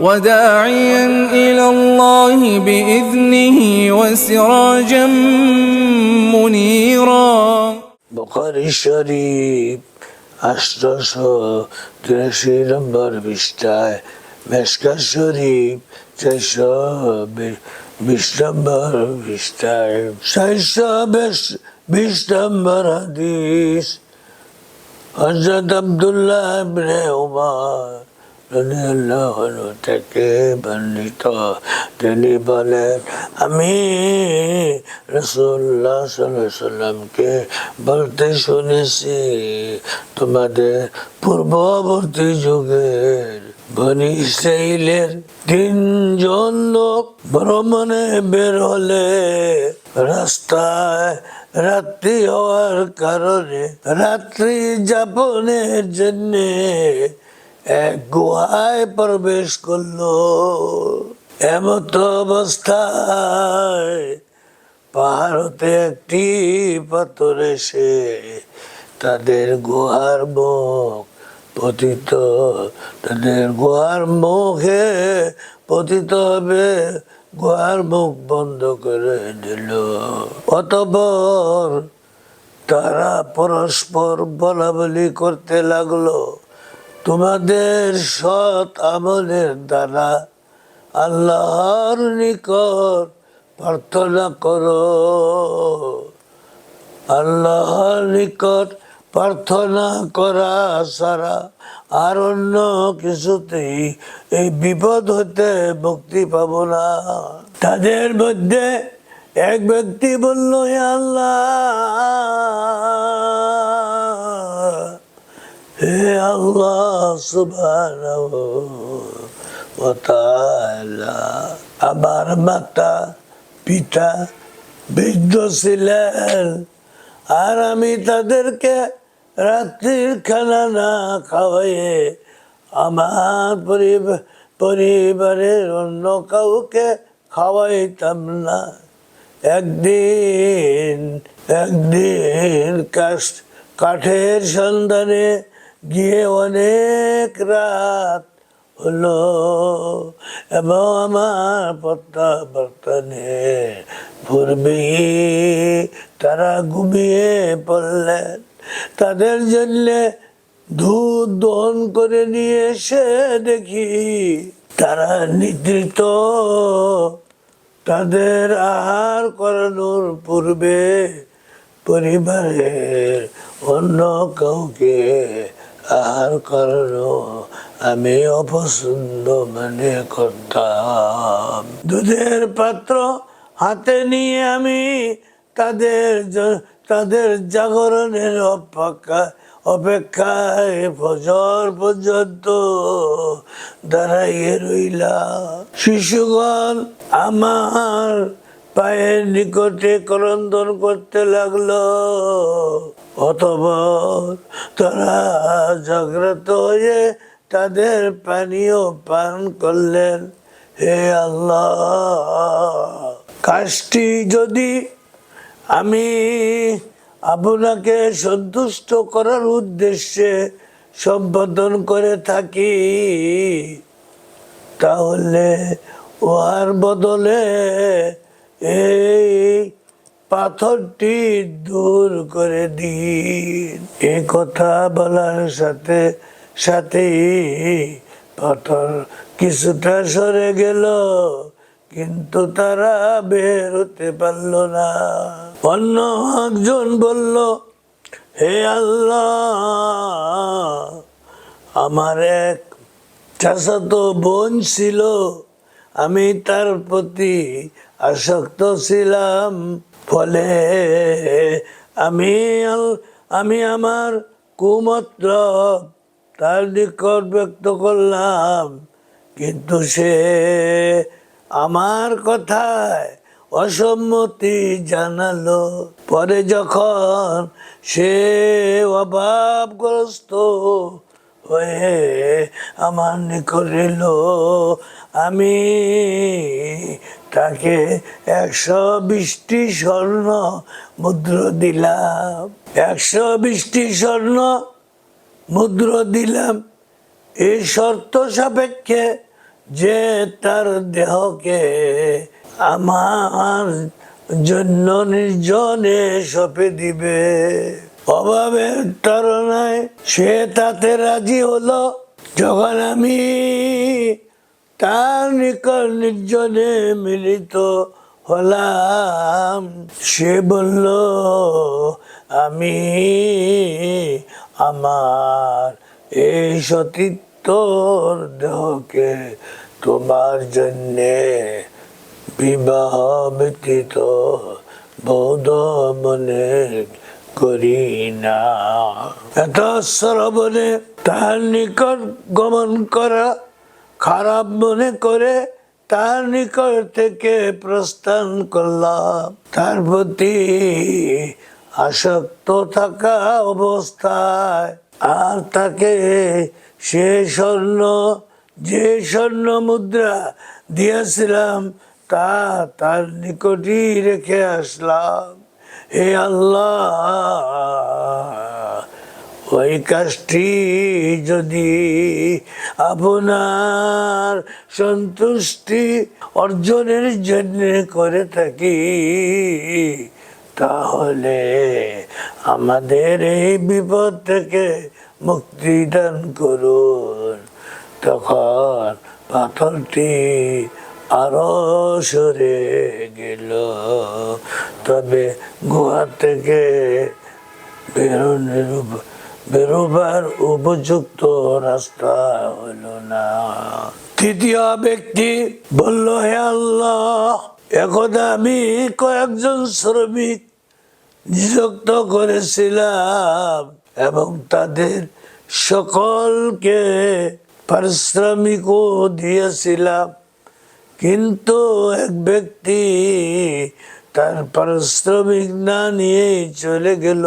وداعيا إلى الله بإذنه وسراجا منيرا. بخاري الشريف أشتاشا درشي نمبر بشتاي. مشكا الشريف تشا بش نمبر بشتاي. شايشا بش بش نمبر حديث. حضرت عبد الله بن عمر. থেকে আমি রসুল্লাহ সাল্লামকে বলতে শুনেছি, তোমাদের পূর্ববর্তী যুগের বনি তিনজন লোক ভ্রমণে বের হলে রাস্তায় রাত্রি হওয়ার কারণে রাত্রি যাপনের জন্য এক গুহায় প্রবেশ করল। এমত অবস্থায় পাহাড়তে একটি পাথর এসে তাদের গুহার মুখ পতিত, তাদের গুহার মুখে পতিত হবে, গুহার মুখ বন্ধ করে দিল। অতপর তারা পরস্পর বলা বলি করতে লাগল। তোমাদের সৎ আমলের দ্বারা আল্লাহর নিকট প্রার্থনা করো। আল্লাহর নিকট প্রার্থনা করা ছাড়া আর অন্য কিছুতেই এই বিপদ হতে মুক্তি পাব না। তাদের মধ্যে এক ব্যক্তি বলল, "হে আল্লাহ! হে আল্লাহ আমার মাতা, পিতা, বৃদ্ধ ছিলেন, আর আমি তাদেরকে রাত্রির খানা না খাওয়াইয়ে আমার পরিবার পরিবারের অন্য কাউকে খাওয়াইতাম না। একদিন একদিন কাঠের সন্ধানে গিয়ে অনেক রাত হলো এবং আমার প্রত্যাবর্তনে পূর্বেই তারা ঘুমিয়ে পড়লেন। তাদের জন্য দুধ দহন করে নিয়ে এসে দেখি তারা নিদ্রিত। তাদের আহার করানোর পূর্বে পরিবারের অন্য কাউকে আহার করানো আমি অপছন্দ মনে করতাম। দুধের পাত্র হাতে নিয়ে আমি তাদের তাদের জাগরণের অপেক্ষা, অপেক্ষায় ফজর পর্যন্ত দাঁড়াইয়ে রইলাম। শিশুগণ আমার পায়ের নিকটে করন্দন করতে লাগল। অতপর তারা জাগ্রত হয়ে তাদের পানীয় পান করলেন। হে আল্লাহ, কাজটি যদি আমি আপনাকে সন্তুষ্ট করার উদ্দেশ্যে সম্বোধন করে থাকি, তাহলে উহার বদলে এই পাথরটি দূর করে দিন। এ কথা বলার সাথে সাথেই পাথর কিছুটা সরে গেল, কিন্তু তারা বের হতে পারল না। অন্য একজন বলল, হে আল্লাহ, আমার এক চাচাতো বোন ছিল। আমি তার প্রতি আসক্ত ছিলাম। ফলে আমি আমি আমার কুমত্র তার নিকট ব্যক্ত করলাম। কিন্তু সে আমার কথায় অসম্মতি জানালো। পরে যখন সে অভাবগ্রস্ত হয়ে আমার নিকট এলো। আমি তাকে একশো বিশটি স্বর্ণ মুদ্র দিলাম। একশো বিশটি স্বর্ণ মুদ্র দিলাম। এই শর্ত সাপেক্ষে যে তার দেহকে আমার জন্য নির্জনে সপে দিবে। অভাবের তারনায় সে তাতে রাজি হলো। যখন আমি তার নিকট নির্জনে মিলিত হলাম, সে বলল, আমি আমার এই সতীত্বর দেহকে তোমার জন্যে বিবাহ ব্যতীত বৌদ্ধ মনে করি না এত শ্রবণে তার নিকট গমন করা খারাপ মনে করে তার নিকট থেকে প্রস্থান করলাম। তার প্রতি আসক্ত থাকা অবস্থায় আর তাকে সে স্বর্ণ, যে স্বর্ণ মুদ্রা দিয়েছিলাম তা তার নিকটই রেখে আসলাম। হে আল্লাহ, ওই কাজটি যদি আপনার সন্তুষ্টি অর্জনের জন্য করে থাকি, তাহলে আমাদের এই বিপদ থেকে মুক্তি দান করুন। তখন পাথরটি আরও সরে গেল। তবে গুহা থেকে বেরোনের বেরোবার উপযুক্ত রাস্তা হলো না। তৃতীয় ব্যক্তি বলল, হে আল্লাহ একদা আমি কয়েকজন শ্রমিক নিযুক্ত করেছিলাম এবং তাদের সকলকে পারিশ্রমিকও দিয়েছিলাম। কিন্তু এক ব্যক্তি তার পারিশ্রমিক না নিয়েই চলে গেল।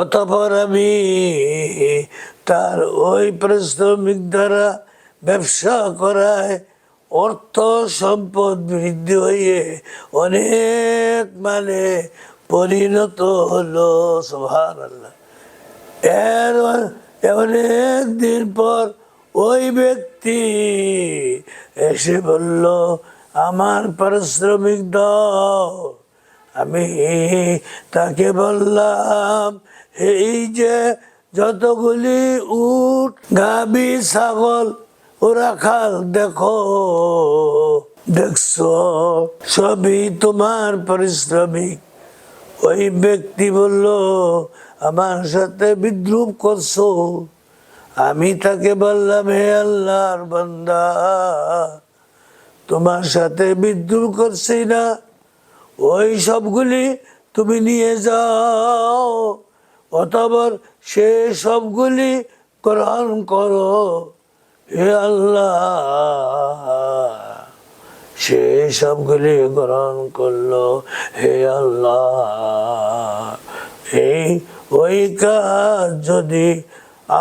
অতপর আমি তার ওই পারিশ্রমিক দ্বারা ব্যবসা করায় অর্থ সম্পদ বৃদ্ধি হয়ে অনেক মানে পরিণত হলো। সোহান আল্লাহ এর অনেক দিন পর ওই ব্যক্তি এসে বলল আমার পারিশ্রমিক দাও। আমি তাকে বললাম, এই যে যতগুলি উট, গাবি, ছাগল ও রাখাল দেখো, দেখছ, সবই তোমার পারিশ্রমিক। ওই ব্যক্তি বলল, আমার সাথে বিদ্রুপ করছ। আমি তাকে বললাম, হে আল্লাহর বান্দা তোমার সাথে বিদ্রুপ করছি না। ওই সবগুলি তুমি নিয়ে যাও। অতবার সে সবগুলি গ্রহণ করো। হে আল্লাহ, সে সবগুলি গ্রহণ করল। হে আল্লাহ, এই ওই কাজ যদি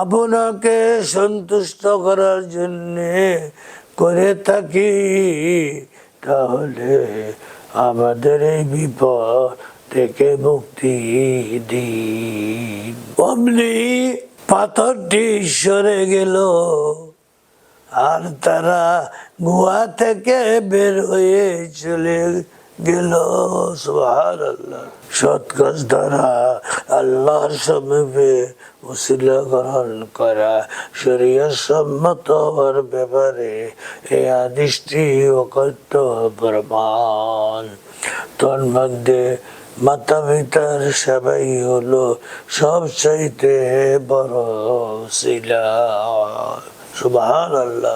আপনাকে সন্তুষ্ট করার জন্যে করে থাকি, তাহলে আমাদের এই বিপদ থেকে মুক্তি দিই অমনি পাথরটি সরে গেল, আর তারা গুহা থেকে বের হয়ে চলে গেল সোহার আল্লাহ সৎ কাজ দ্বারা আল্লাহর সমীপে উশিলা গ্রহণ করা শরীয় সম্মত হওয়ার ব্যাপারে এই আদিষ্টি অকথ্য প্রমাণ। তন্মধ্যে মাতা পিতার সেবাই হলো সবচাইতে বড় শিলা সুবাহ আল্লাহ